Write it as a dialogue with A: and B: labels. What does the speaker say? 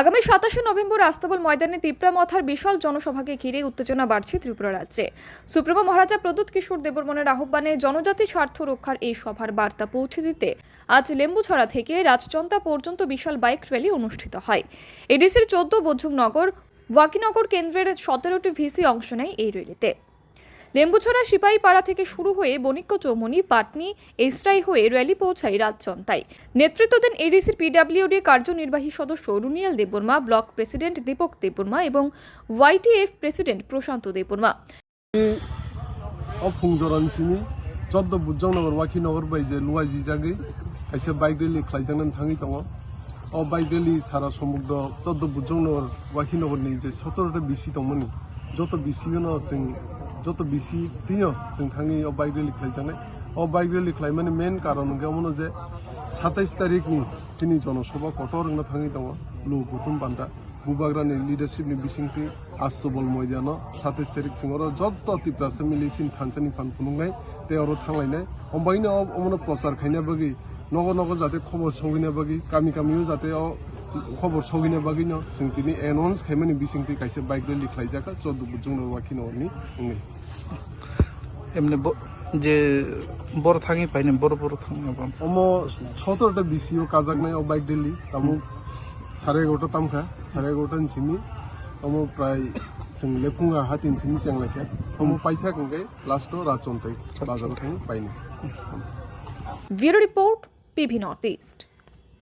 A: আগামী সাতাশে নভেম্বর আস্তাবল ময়দানে তিপ্রামথার বিশাল জনসভাকে ঘিরে উত্তেজনা বাড়ছে ত্রিপুরা রাজ্যে। সুপ্রিমো মহারাজা প্রদূত কিশোর দেববর্মনের আহ্বানে জনজাতি স্বার্থ রক্ষার এই সভার বার্তা পৌঁছে দিতে আজ লেম্বুছড়া থেকে রাজচন্তা পর্যন্ত বিশাল বাইক র্যালি অনুষ্ঠিত হয়। এডিসির চোদ্দ বঝুকনগর ওয়াকিনগর কেন্দ্রের সতেরোটি ভিসি অংশ নেয় এই র্যালিতে। লেম্বুছড়া সিপাহী পাড়া থেকে শুরু হয়ে বণিক্য চৌমনি পাটনি এসটাই হয়ে র্যালি পৌঁছায় রাজচন্তায় নেতৃত্ব দেন এডিসির পিডাব্লিউডি কার্যনির্বাহী সদস্য রুনিয়াল দেববর্মা, ব্লক প্রেসিডেন্ট দীপক দেববর্মা এবং ওয়াইটিএফ প্রেসিডেন্ট প্রশান্ত দেববর্মা।
B: চন্দ্র বুজনগর ওয়াকি নগর বাইজে লুয়া জি জাগি কাইসে বাইক খাইজাং থাঙি তো ও বাইক রেলি সারা সমুদ্র চন্দ্র বুজনগর ওয়াকি নগর নিয়ে যে সতেরোটা বিসি দমনি যত বিসি জন যত বেশি তিও जों थाङि अ बाइक रेलि खालायजानाय अ बाइक रेलि खालाय माने मेन कारन गैयामोन जे সাতাইশ তারিখনি जोंनि जनसभा कटरनो थाङै दङ लु गौतम बान्दा बुबाग्रानि लिडारशिपनि बिसिंथि आसबल मैदान साताइस तारिख सिङाव जत तिप्रासो मिलिसिन थानसानि फान खुलुंनाय तेयावरो थांलायनाय अम्बाइनो अमनो प्रचार खायनाय बागै नग नग जाहाथे खबर सौहैनाय बागै गामि गामियाव जाहाथे খবর সৌগিনে বাগিনো সিং তিনি এনাউন্স খাইমানি বিসিং তি কাইসে বাইক রে লিখলাই জাকা চোদ্দ বুজুং রাখি নি
C: এমনি যে বড় থাকি পাইনি বড় বড় থাকি
B: অম সতেরোটা বিসিও কাজাক নাই ও বাইক দিল্লি তামুক সাড়ে এগারোটা তামখা সাড়ে এগারোটা নিছিমি অম প্রায় সিং লেফুঙ্গা হাত ইনছিমি চেংলাকে অম পাইথাক গাই লাস্ট রাত আচ্ছা। বাজার থাকি পাইনি।
A: Bureau report PV North East.